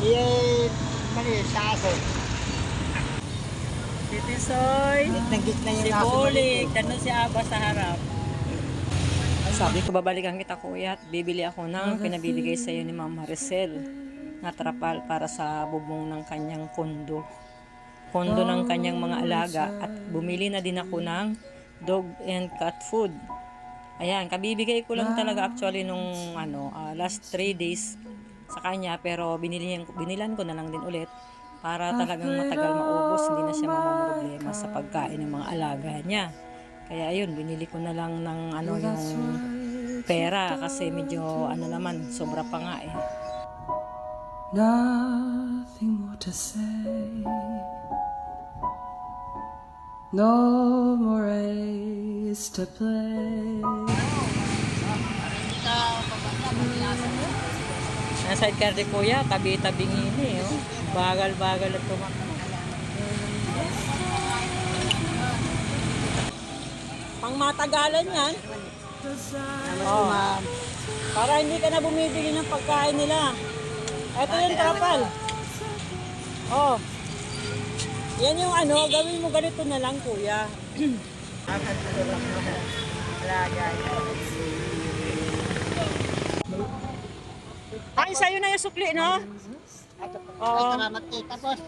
Eh, mali, sa aso. Titi Soy, Ng gitna yung si aso. Bolik, tanong si Aba sa harap. Sabi ko, babalikan kita kuya at bibili ako ng pinabibigay sa iyo ni Ma'am Maricel na trapal para sa bubong ng kanyang kondo. Kondo ng kanyang mga alaga at bumili na din ako ng dog and cat food. Ayan, kabibigay ko lang talaga actually nung ano, ah, last 3 days sa kanya pero binilihan, binilan ko na lang din ulit para talagang matagal maubos, hindi na siya mamamroblema sa pagkain ng mga alaga niya. Kaya ayun, binili ko na lang ng ano yung pera kasi medyo ano naman, sobra pa nga eh. Nothing more to say. No more race to play. Nasa sidecar ni Kuya, tabi-tabing ini, oh. Bagal-bagal at tumakbo. Pang matagalan yan. Oh. Para hindi ka na bumibili ng pagkain nila. Ito yung trapal. Oh. Yan yung ano, gawin mo ganito na lang, kuya. Ay, sa'yo na yung sukli, no? Oo. Salamat eh. Tapos,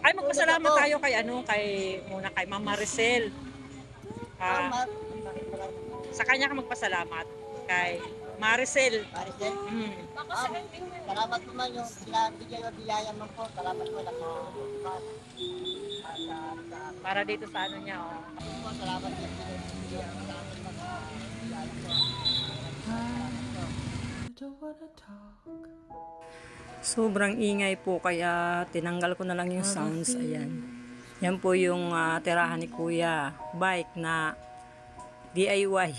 Ay, magpasalamat tayo kay ano, kay muna kay Ma'am Maricel. Ah, salamat. sa kanya ka magpasalamat kay Maricel. Maricel, Mm. ah, salamat po man yung binigay o biyaya mo po. Salamat po na po. Para dito sa ano niya, oh. Salamat din po. Don't wanna talk. Sobrang ingay po kaya tinanggal ko na lang yung sounds. Ayan. Yan po yung ah, tirahan ni Kuya. Bike na DIY.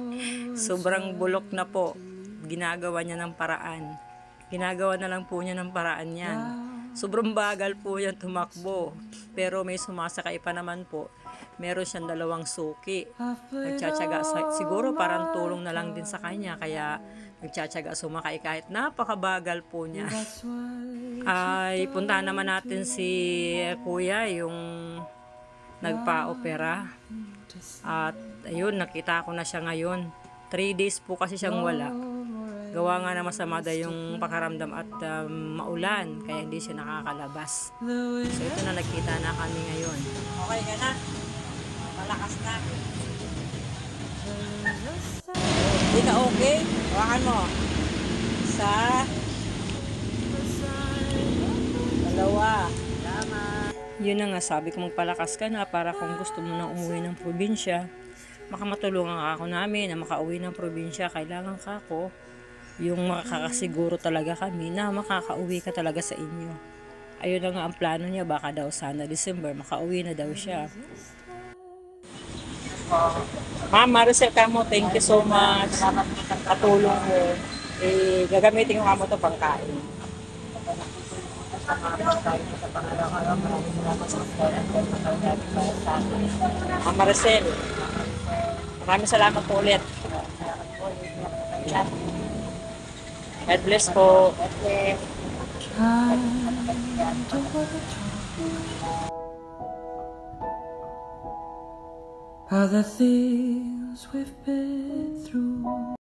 Sobrang bulok na po. Ginagawa niya ng paraan. Ginagawa na lang po niya ng paraan yan. Sobrang bagal po yan tumakbo. Pero may sumasakay pa naman po. Meron siyang dalawang suki. Nagtsatsaga. sa- Siguro parang tulong na lang din sa kanya. Kaya nagtsatsaga sumakay kahit napakabagal po niya. Ay, puntahan naman natin si Kuya, yung nagpa-opera. At ayun, nakita ko na siya ngayon. Three days po kasi siyang wala. Gawa nga na masama daw yung pakaramdam at um, maulan, kaya hindi siya nakakalabas. So ito na, nagkita na kami ngayon. Okay ka na? Malakas na. Hindi ka okay? Hawakan mo. Sa Dalawa. Yun na nga, sabi ko magpalakas ka na para kung gusto mo na umuwi ng probinsya, makamatulungan ka ako namin na makauwi ng probinsya, kailangan ka ako yung makakasiguro talaga kami na makakauwi ka talaga sa inyo. Ayun na nga ang plano niya, baka daw sana December, makauwi na daw siya. Ma'am Maricel Camo, thank you so much. Katulong mo. Eh, gagamitin ko kamo to pangkain. Ma'am Maricel, maraming salamat po ulit. God bless po. I don't Are the things we've been through.